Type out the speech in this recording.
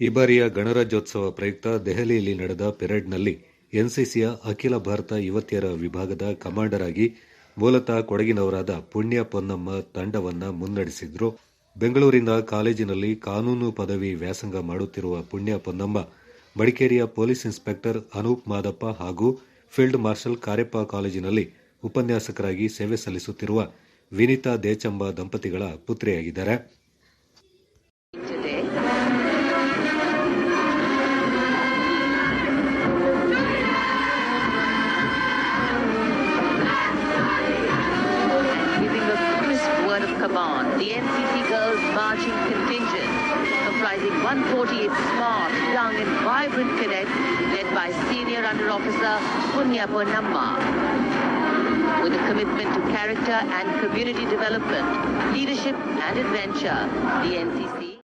ಈ ಬಾರಿಯ ಗಣರಾಜ್ಯೋತ್ಸವ ಪ್ರಯುಕ್ತ ದೆಹಲಿಯಲ್ಲಿ ನಡೆದ ಪೆರೇಡ್ನಲ್ಲಿ ಎನ್ಸಿಸಿಯ ಅಖಿಲ ಭಾರತ ಯುವತಿಯರ ವಿಭಾಗದ ಕಮಾಂಡರ್ ಆಗಿ ಮೂಲತಃ ಕೊಡಗಿನವರಾದ ಪುಣ್ಯ ಪೊನ್ನಮ್ಮ ತಂಡವನ್ನ ಮುನ್ನಡೆಸಿದ್ರು. ಬೆಂಗಳೂರಿನ ಕಾಲೇಜಿನಲ್ಲಿ ಕಾನೂನು ಪದವಿ ವ್ಯಾಸಂಗ ಮಾಡುತ್ತಿರುವ ಪುಣ್ಯ ಪೊನ್ನಮ್ಮ, ಮಡಿಕೇರಿಯ ಪೊಲೀಸ್ ಇನ್ಸ್ಪೆಕ್ಟರ್ ಅನೂಪ್ ಮಾದಪ್ಪ ಹಾಗೂ ಫೀಲ್ಡ್ ಮಾರ್ಷಲ್ ಕಾರ್ಯಪ್ಪ ಕಾಲೇಜಿನಲ್ಲಿ ಉಪನ್ಯಾಸಕರಾಗಿ ಸೇವೆ ಸಲ್ಲಿಸುತ್ತಿರುವ ವಿನಿತಾ ದೇಚಂಬ ದಂಪತಿಗಳ ಪುತ್ರಿಯಾಗಿದ್ದಾರೆ. The NCC Girls Marching Contingent, comprising 148 smart, young and vibrant cadets, led by Senior Under Officer Punya Ponnamma. With a commitment to character and community development, leadership and adventure, the NCC